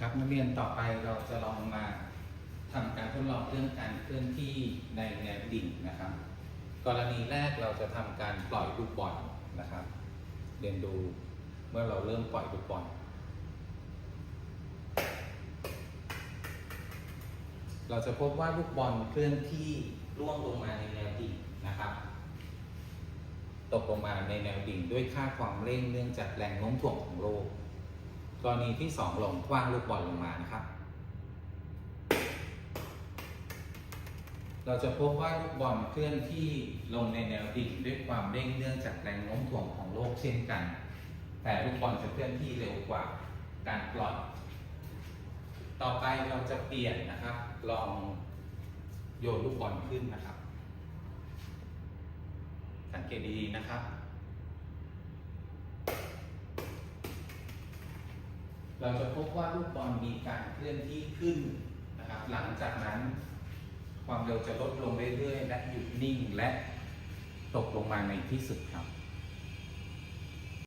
ครับนักเรียนต่อไปเราจะลองมาทำการทดลองเรื่องการเคลื่อนที่ในแนวดิ่งนะครับ กรณีแรกเราจะทำการปล่อยลูกบอลนะครับ เรียนดูเมื่อเราเริ่มปล่อยลูกบอลเราจะพบว่าลูกบอลเคลื่อนที่ร่วงลงมาในแนวดิ่งนะครับ ตกลงมาในแนวดิ่งด้วยค่าความเร่งเนื่องจากแรงโน้มถ่วงของโลก กรณีที่ 2 ลงคว้างลูกบอลลงมานะครับ เราจะพบว่าลูกบอลเคลื่อนที่ลงในแนวดิ่งด้วยความเร่งเนื่องจากแรงโน้มถ่วงของโลกเช่นกัน แต่ลูกบอลจะเคลื่อนที่เร็วกว่าการปล่อย ต่อไปเราจะเปลี่ยนนะครับ ลองโยนลูกบอลขึ้นนะครับ สังเกตดีๆนะครับ เราจะพบว่าลูกบอลมีการเคลื่อนที่ขึ้นนะครับ หลังจากนั้น ความเร็วจะลดลงเรื่อยๆ และหยุดนิ่งและตกลงมาในที่สุดครับ